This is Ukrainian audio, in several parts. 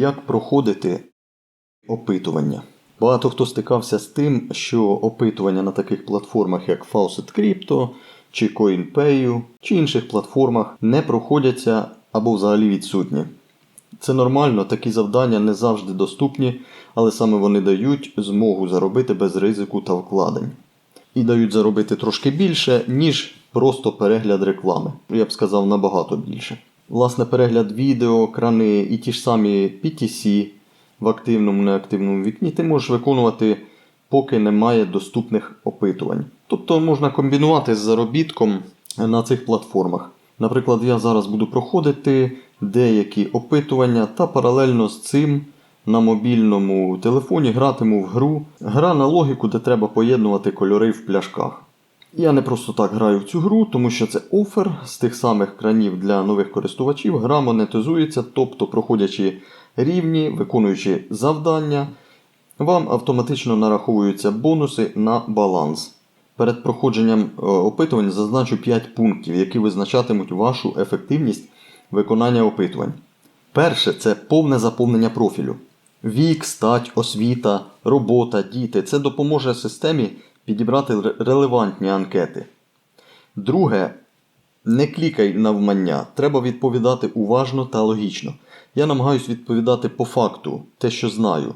Як проходити опитування? Багато хто стикався з тим, що опитування на таких платформах, як Faucet Crypto чи CoinPay, чи інших платформах не проходяться або взагалі відсутні. Це нормально, такі завдання не завжди доступні, але саме вони дають змогу заробити без ризику та вкладень. І дають заробити трошки більше, ніж просто перегляд реклами. Я б сказав набагато більше. Власне, перегляд відео, крани і ті ж самі PTC в активному неактивному вікні ти можеш виконувати, поки немає доступних опитувань. Тобто можна комбінувати з заробітком на цих платформах. Наприклад, я зараз буду проходити деякі опитування та паралельно з цим на мобільному телефоні гратиму в гру. Гра на логіку, де треба поєднувати кольори в пляшках. Я не просто так граю в цю гру, тому що це офер з тих самих кранів для нових користувачів. Гра монетизується, тобто проходячи рівні, виконуючи завдання, вам автоматично нараховуються бонуси на баланс. Перед проходженням е, опитувань зазначу 5 пунктів, які визначатимуть вашу ефективність виконання опитувань. Перше це повне заповнення профілю. Вік, стать, освіта, робота, діти. Це допоможе системі підібрати релевантні анкети. Друге, не клікай навмання. Треба відповідати уважно та логічно. Я намагаюсь відповідати по факту, те, що знаю.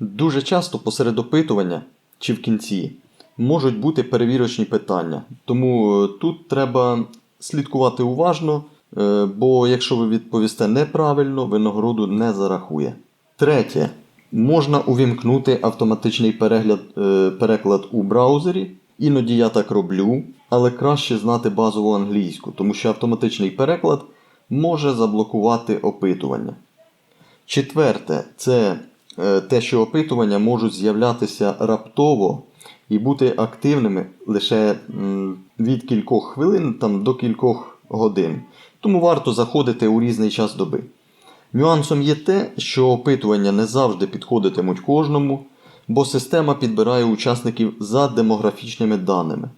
Дуже часто посеред опитування чи в кінці можуть бути перевірочні питання. Тому е, тут треба слідкувати уважно, е, бо якщо ви відповісте неправильно, винагороду не зарахує. Третє. Можна увімкнути автоматичний перегляд, е, переклад у браузері. Іноді я так роблю, але краще знати базову англійську, тому що автоматичний переклад може заблокувати опитування. Четверте, це е, те, що опитування можуть з'являтися раптово і бути активними лише від кількох хвилин там, до кількох годин. Тому варто заходити у різний час доби. Нюансом є те, що опитування не завжди підходитимуть кожному, бо система підбирає учасників за демографічними даними.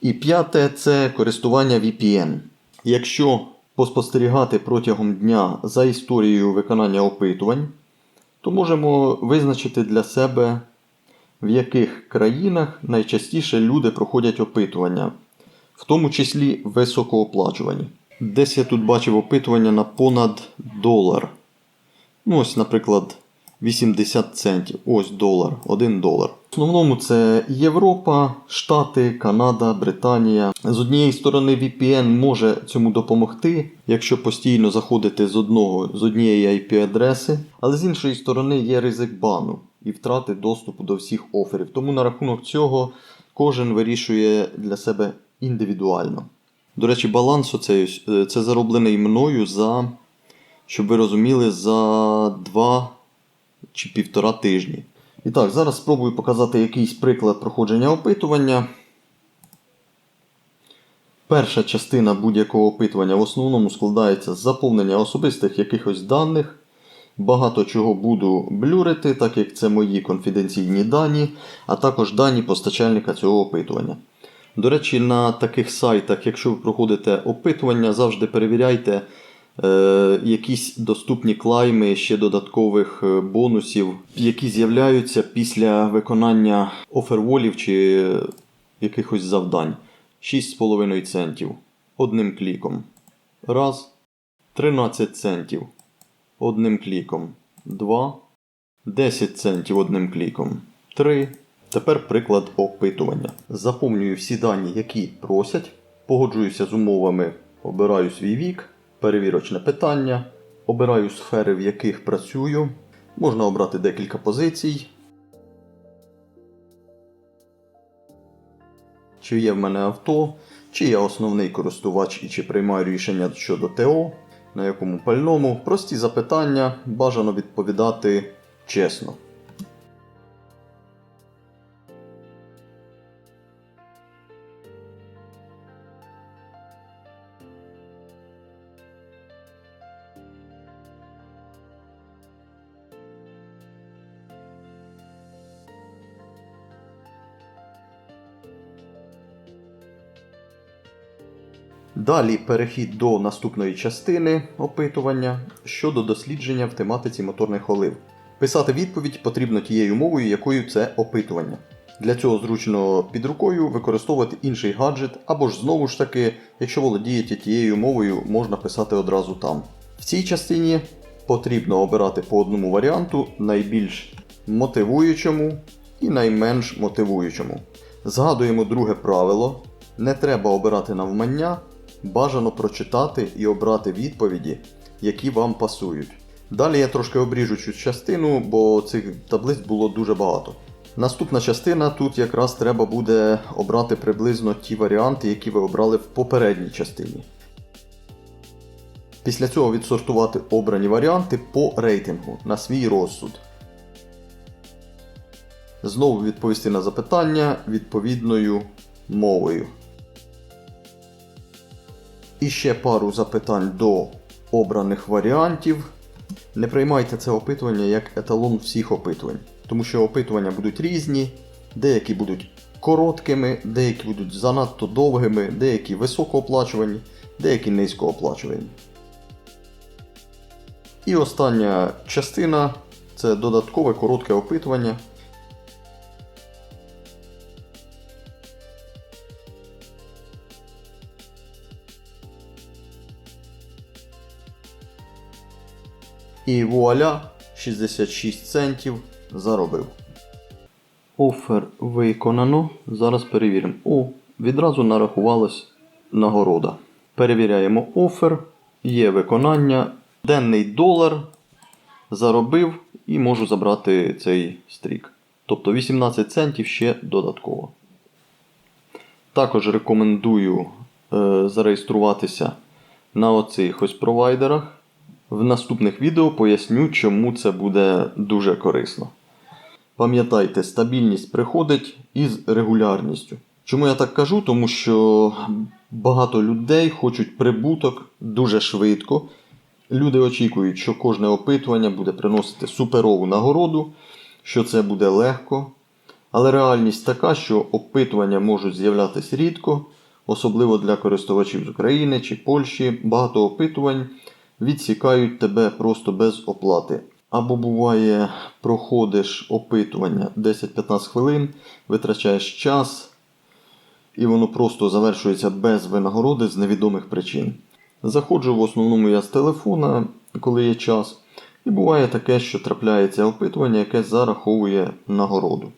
І п'яте це користування VPN. Якщо поспостерігати протягом дня за історією виконання опитувань, то можемо визначити для себе, в яких країнах найчастіше люди проходять опитування, в тому числі високооплачувані. Десь я тут бачив опитування на понад долар. Ну, ось, наприклад, 80 центів. Ось долар, 1 долар. В основному це Європа, Штати, Канада, Британія. З однієї сторони, VPN може цьому допомогти, якщо постійно заходити з одного з однієї IP-адреси, але з іншої сторони є ризик бану і втрати доступу до всіх оферів. Тому на рахунок цього кожен вирішує для себе індивідуально. До речі, баланс оцей, е, це зароблений мною за, щоб ви розуміли, за 2 чи півтора тижні. І так, зараз спробую показати якийсь приклад проходження опитування. Перша частина будь-якого опитування в основному складається з заповнення особистих якихось даних. Багато чого буду блюрити, так як це мої конфіденційні дані, а також дані постачальника цього опитування. До речі, на таких сайтах, якщо ви проходите опитування, завжди перевіряйте е, якісь доступні клайми ще додаткових е, бонусів, які з'являються після виконання оферволів чи якихось завдань. 6,5 центів одним кліком. Раз. 13 центів одним кліком. 2. 10 центів одним кліком. 3. Тепер приклад опитування. Заповнюю всі дані, які просять. Погоджуюся з умовами, обираю свій вік, перевірочне питання, обираю сфери, в яких працюю. Можна обрати декілька позицій. Чи є в мене авто, чи я основний користувач і чи приймаю рішення щодо ТО, на якому пальному. Прості запитання, бажано відповідати чесно. Далі перехід до наступної частини опитування щодо дослідження в тематиці моторних олив. Писати відповідь потрібно тією мовою, якою це опитування. Для цього зручно під рукою використовувати інший гаджет, або ж знову ж таки, якщо володієте тією мовою, можна писати одразу там. В цій частині потрібно обирати по одному варіанту найбільш мотивуючому і найменш мотивуючому. Згадуємо друге правило: не треба обирати навмання, бажано прочитати і обрати відповіді, які вам пасують. Далі я трошки обріжу цю частину, бо цих таблиць було дуже багато. Наступна частина тут якраз треба буде обрати приблизно ті варіанти, які ви обрали в попередній частині. Після цього відсортувати обрані варіанти по рейтингу на свій розсуд. Знову відповісти на запитання відповідною мовою. І ще пару запитань до обраних варіантів. Не приймайте це опитування як еталон всіх опитувань, тому що опитування будуть різні, деякі будуть короткими, деякі будуть занадто довгими, деякі високооплачувані, деякі низькооплачувані. І остання частина це додаткове коротке опитування. І вуаля, 66 центів заробив. Офер виконано. Зараз перевіримо. О, відразу нарахувалась нагорода. Перевіряємо офер. Є виконання. Денний долар заробив і можу забрати цей стрік. Тобто 18 центів ще додатково. Також рекомендую е, зареєструватися на оцих ось провайдерах. В наступних відео поясню, чому це буде дуже корисно. Пам'ятайте, стабільність приходить із регулярністю. Чому я так кажу? Тому що багато людей хочуть прибуток дуже швидко. Люди очікують, що кожне опитування буде приносити суперову нагороду, що це буде легко. Але реальність така, що опитування можуть з'являтися рідко, особливо для користувачів з України чи Польщі. Багато опитувань відсікають тебе просто без оплати. Або буває, проходиш опитування 10-15 хвилин, витрачаєш час, і воно просто завершується без винагороди з невідомих причин. Заходжу в основному я з телефона, коли є час, і буває таке, що трапляється опитування, яке зараховує нагороду.